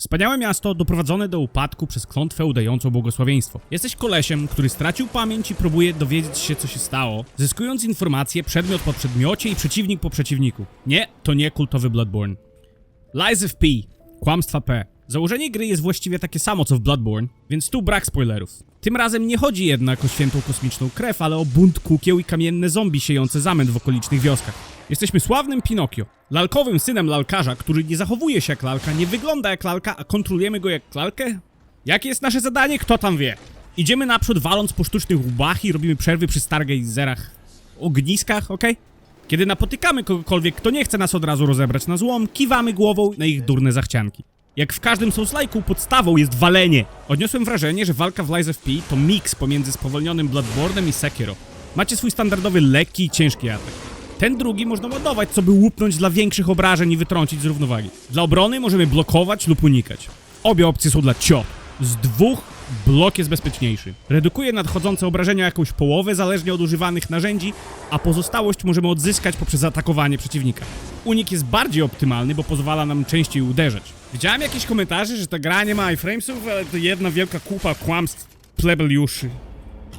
Wspaniałe miasto doprowadzone do upadku przez klątwę udającą błogosławieństwo. Jesteś kolesiem, który stracił pamięć i próbuje dowiedzieć się, co się stało, zyskując informacje przedmiot po przedmiocie i przeciwnik po przeciwniku. Nie, to nie kultowy Bloodborne. Lies of P. Kłamstwa P. Założenie gry jest właściwie takie samo co w Bloodborne, więc tu brak spoilerów. Tym razem nie chodzi jednak o świętą kosmiczną krew, ale o bunt kukieł i kamienne zombie siejące zamęt w okolicznych wioskach. Jesteśmy sławnym Pinokio, lalkowym synem lalkarza, który nie zachowuje się jak lalka, nie wygląda jak lalka, a kontrolujemy go jak lalkę? Jakie jest nasze zadanie? Kto tam wie? Idziemy naprzód waląc po sztucznych łbach i robimy przerwy przy stargejzerach, ogniskach, okej? Kiedy napotykamy kogokolwiek, kto nie chce nas od razu rozebrać na złom, kiwamy głową na ich durne zachcianki. Jak w każdym Souls-like'u, podstawą jest walenie. Odniosłem wrażenie, że walka w Lies of P to miks pomiędzy spowolnionym Bloodborne'em i Sekiro. Macie swój standardowy lekki i ciężki atak. Ten drugi można ładować, co by łupnąć dla większych obrażeń i wytrącić z równowagi. Dla obrony możemy blokować lub unikać. Obie opcje są dla ciot. Z dwóch blok jest bezpieczniejszy. Redukuje nadchodzące obrażenia jakąś połowę zależnie od używanych narzędzi, a pozostałość możemy odzyskać poprzez atakowanie przeciwnika. Unik jest bardziej optymalny, bo pozwala nam częściej uderzać. Widziałem jakieś komentarze, że ta gra nie ma iframesów, ale to jedna wielka kupa kłamstw plebeliuszy.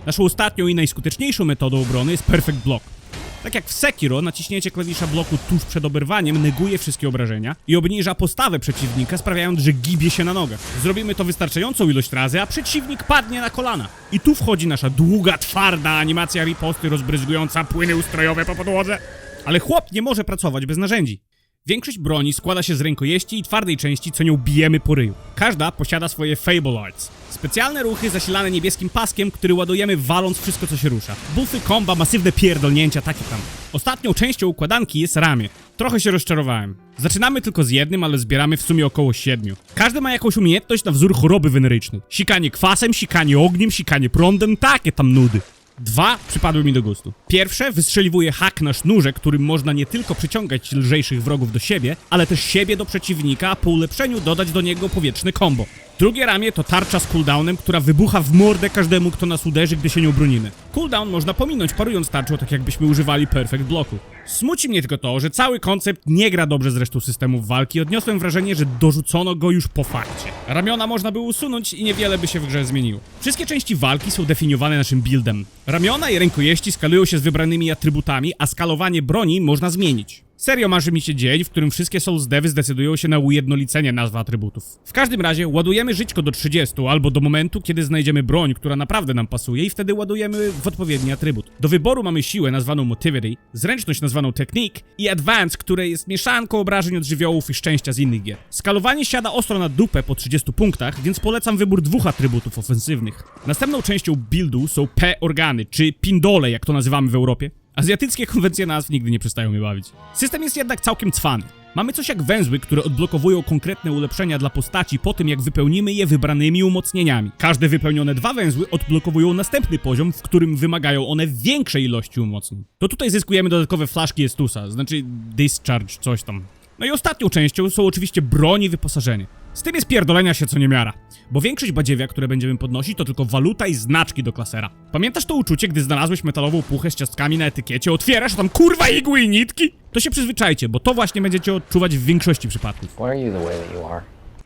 Naszą ostatnią i najskuteczniejszą metodą obrony jest Perfect Block. Tak jak w Sekiro, naciśnięcie klawisza bloku tuż przed oberwaniem neguje wszystkie obrażenia i obniża postawę przeciwnika, sprawiając, że gibie się na nogach. Zrobimy to wystarczającą ilość razy, a przeciwnik padnie na kolana. I tu wchodzi nasza długa, twarda animacja riposty rozbryzgująca płyny ustrojowe po podłodze. Ale chłop nie może pracować bez narzędzi. Większość broni składa się z rękojeści i twardej części, co nią bijemy po ryju. Każda posiada swoje Fable Arts. Specjalne ruchy zasilane niebieskim paskiem, który ładujemy waląc wszystko, co się rusza. Buffy, komba, masywne pierdolnięcia, takie tam. Ostatnią częścią układanki jest ramię. Trochę się rozczarowałem. Zaczynamy tylko z jednym, ale zbieramy w sumie około siedmiu. Każdy ma jakąś umiejętność na wzór choroby wenerycznej. Sikanie kwasem, sikanie ogniem, sikanie prądem, takie tam nudy. Dwa przypadły mi do gustu. Pierwsze wystrzeliwuje hak na sznurze, którym można nie tylko przyciągać lżejszych wrogów do siebie, ale też siebie do przeciwnika, a po ulepszeniu dodać do niego powietrzne combo. Drugie ramię to tarcza z cooldownem, która wybucha w mordę każdemu, kto nas uderzy, gdy się nie obronimy. Cooldown można pominąć parując tarczą, tak jakbyśmy używali perfect bloku. Smuci mnie tylko to, że cały koncept nie gra dobrze z resztą systemów walki. Odniosłem wrażenie, że dorzucono go już po fakcie. Ramiona można by usunąć i niewiele by się w grze zmieniło. Wszystkie części walki są definiowane naszym buildem. Ramiona i rękojeści skalują się z wybranymi atrybutami, a skalowanie broni można zmienić. Serio marzy mi się dzień, w którym wszystkie Souls devy zdecydują się na ujednolicenie nazw atrybutów. W każdym razie ładujemy żyćko do 30 albo do momentu, kiedy znajdziemy broń, która naprawdę nam pasuje i wtedy ładujemy w odpowiedni atrybut. Do wyboru mamy siłę nazwaną Motivity, zręczność nazwaną Technique i Advance, które jest mieszanką obrażeń od żywiołów i szczęścia z innych gier. Skalowanie siada ostro na dupę po 30 punktach, więc polecam wybór dwóch atrybutów ofensywnych. Następną częścią buildu są P-organy, czy pindole, jak to nazywamy w Europie. Azjatyckie konwencje nazw nigdy nie przestają mnie bawić. System jest jednak całkiem cwany. Mamy coś jak węzły, które odblokowują konkretne ulepszenia dla postaci po tym, jak wypełnimy je wybranymi umocnieniami. Każde wypełnione dwa węzły odblokowują następny poziom, w którym wymagają one większej ilości umocnień. To tutaj zyskujemy dodatkowe flaszki Estusa, znaczy discharge, coś tam. No i ostatnią częścią są oczywiście broń i wyposażenie. Z tym jest pierdolenia się co niemiara, bo większość badziewia, które będziemy podnosić, to tylko waluta i znaczki do klasera. Pamiętasz to uczucie, gdy znalazłeś metalową puchę z ciastkami na etykiecie, otwierasz, a tam kurwa igły i nitki? To się przyzwyczajcie, bo to właśnie będziecie odczuwać w większości przypadków.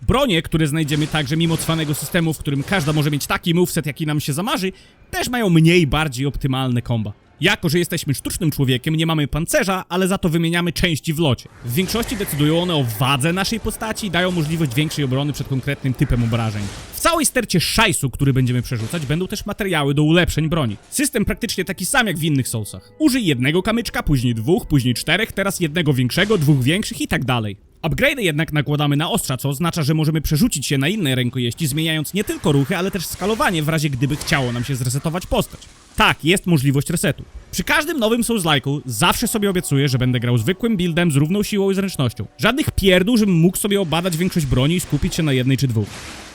Bronie, które znajdziemy także mimo cwanego systemu, w którym każda może mieć taki moveset, jaki nam się zamarzy, też mają mniej bardziej optymalne komba. Jako, że jesteśmy sztucznym człowiekiem, nie mamy pancerza, ale za to wymieniamy części w locie. W większości decydują one o wadze naszej postaci i dają możliwość większej obrony przed konkretnym typem obrażeń. W całej stercie szajsu, który będziemy przerzucać, będą też materiały do ulepszeń broni. System praktycznie taki sam jak w innych Soulsach. Użyj jednego kamyczka, później dwóch, później czterech, teraz jednego większego, dwóch większych i tak dalej. Upgrade'y jednak nakładamy na ostrza, co oznacza, że możemy przerzucić się na inne rękojeści, zmieniając nie tylko ruchy, ale też skalowanie w razie gdyby chciało nam się zresetować postać. Tak, jest możliwość resetu. Przy każdym nowym Souls-like'u zawsze sobie obiecuję, że będę grał zwykłym buildem z równą siłą i zręcznością. Żadnych pierdół, żebym mógł sobie obadać większość broni i skupić się na jednej czy dwóch.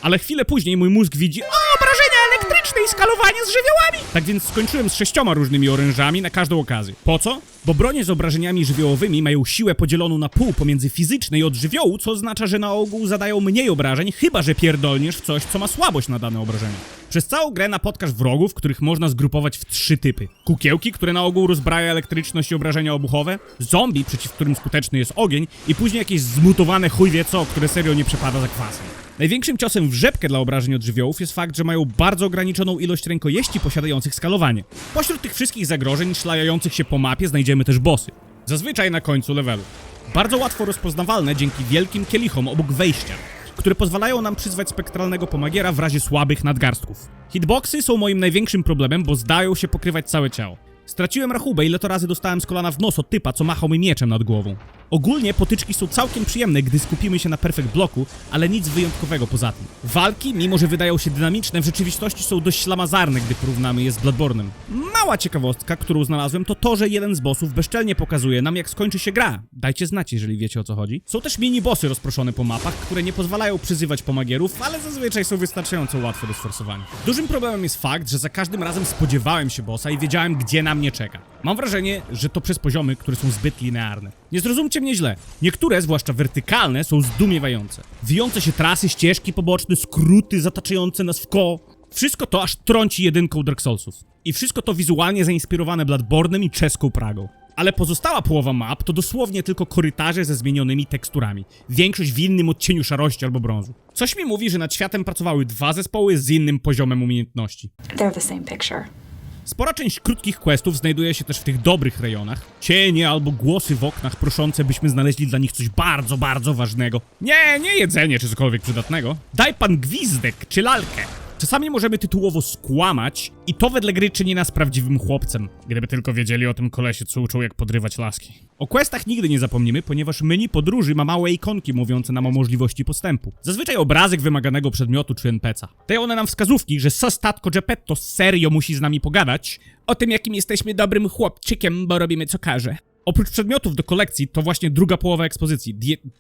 Ale chwilę później mój mózg widzi O, obrażenia elektryczne! i skalowanie z żywiołami. Tak więc skończyłem z sześcioma różnymi orężami na każdą okazję. Po co? Bo bronie z obrażeniami żywiołowymi mają siłę podzieloną na pół pomiędzy fizyczne i od żywiołu, co oznacza, że na ogół zadają mniej obrażeń, chyba że pierdolniesz w coś, co ma słabość na dane obrażenie. Przez całą grę napotkasz wrogów, których można zgrupować w trzy typy. Kukiełki, które na ogół rozbraja elektryczność i obrażenia obuchowe, zombie, przeciw którym skuteczny jest ogień i później jakieś zmutowane chuj wie co, które serio nie przepada za kwasem. Największym ciosem w rzepkę dla obrażeń od żywiołów jest fakt, że mają bardzo ograniczoną ilość rękojeści posiadających skalowanie. Pośród tych wszystkich zagrożeń szlajających się po mapie znajdziemy też bossy. Zazwyczaj na końcu levelu. Bardzo łatwo rozpoznawalne dzięki wielkim kielichom obok wejścia, które pozwalają nam przyzwać spektralnego pomagiera w razie słabych nadgarstków. Hitboxy są moim największym problemem, bo zdają się pokrywać całe ciało. Straciłem rachubę, ile to razy dostałem z kolana w nos od typa, co machał mi mieczem nad głową. Ogólnie potyczki są całkiem przyjemne, gdy skupimy się na perfect bloku, ale nic wyjątkowego poza tym. Walki, mimo że wydają się dynamiczne, w rzeczywistości są dość ślamazarne, gdy porównamy je z Bloodborne'em. Mała ciekawostka, którą znalazłem, to to, że jeden z bossów bezczelnie pokazuje nam, jak skończy się gra. Dajcie znać, jeżeli wiecie o co chodzi. Są też mini-bossy rozproszone po mapach, które nie pozwalają przyzywać pomagierów, ale zazwyczaj są wystarczająco łatwe do sforsowania. Dużym problemem jest fakt, że za każdym razem spodziewałem się bossa i wiedziałem, gdzie na mnie czeka. Mam wrażenie, że to przez poziomy, które są zbyt linearne. Nie zrozumcie mnie źle. Niektóre, zwłaszcza wertykalne, są zdumiewające. Wijące się trasy, ścieżki poboczne, skróty zataczające nas w ko. Wszystko to aż trąci jedynką Dark Soulsów. I wszystko to wizualnie zainspirowane Bloodborne'em i czeską Pragą. Ale pozostała połowa map to dosłownie tylko korytarze ze zmienionymi teksturami. Większość w innym odcieniu szarości albo brązu. Coś mi mówi, że nad światem pracowały dwa zespoły z innym poziomem umiejętności. They're the same picture. Spora część krótkich questów znajduje się też w tych dobrych rejonach. Cienie albo głosy w oknach proszące, byśmy znaleźli dla nich coś bardzo, bardzo ważnego. Nie, nie jedzenie czy cokolwiek przydatnego. Daj pan gwizdek czy lalkę. Czasami możemy tytułowo skłamać i to wedle gry czyni nas prawdziwym chłopcem. Gdyby tylko wiedzieli o tym kolesie, co uczył jak podrywać laski. O questach nigdy nie zapomnimy, ponieważ menu podróży ma małe ikonki mówiące nam o możliwości postępu. Zazwyczaj obrazek wymaganego przedmiotu czy NPC'a. Dają one nam wskazówki, że Sostatko Geppetto serio musi z nami pogadać o tym, jakim jesteśmy dobrym chłopczykiem, bo robimy co każe. Oprócz przedmiotów do kolekcji, to właśnie druga połowa ekspozycji,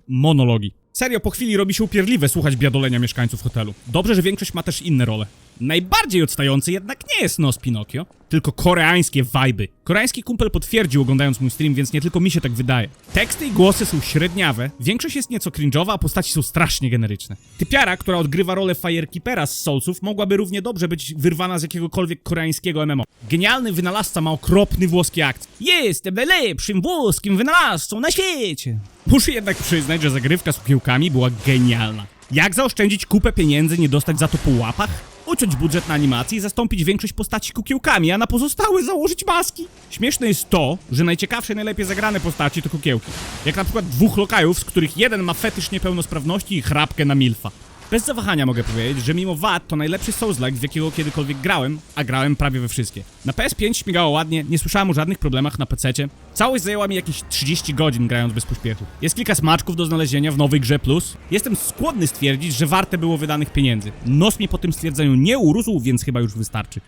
monologi. Serio, po chwili robi się upierdliwe słuchać biadolenia mieszkańców hotelu. Dobrze, że większość ma też inne role. Najbardziej odstający jednak nie jest nos Pinokio, tylko koreańskie wajby. Koreański kumpel potwierdził oglądając mój stream, więc nie tylko mi się tak wydaje. Teksty i głosy są średniawe, większość jest nieco cringe'owa, a postaci są strasznie generyczne. Typiara, która odgrywa rolę Firekeepera z Soulsów, mogłaby równie dobrze być wyrwana z jakiegokolwiek koreańskiego MMO. Genialny wynalazca ma okropny włoski akcent. Jestem najlepszym włoskim wynalazcą na świecie. Muszę jednak przyznać, że zagrywka z kukiełkami była genialna. Jak zaoszczędzić kupę pieniędzy, nie dostać za to po łapach? Uciąć budżet na animację i zastąpić większość postaci kukiełkami, a na pozostałe założyć maski. Śmieszne jest to, że najciekawsze i najlepiej zagrane postaci to kukiełki. Jak na przykład dwóch lokajów, z których jeden ma fetysz niepełnosprawności i chrapkę na milfa. Bez zawahania mogę powiedzieć, że mimo wad to najlepszy Souls-like, w jakiego kiedykolwiek grałem, a grałem prawie we wszystkie. Na PS5 śmigało ładnie, nie słyszałem o żadnych problemach na PC-cie. Całość zajęła mi jakieś 30 godzin grając bez pośpiechu. Jest kilka smaczków do znalezienia w nowej grze plus. Jestem skłonny stwierdzić, że warte było wydanych pieniędzy. Nos mi po tym stwierdzeniu nie urósł, więc chyba już wystarczy.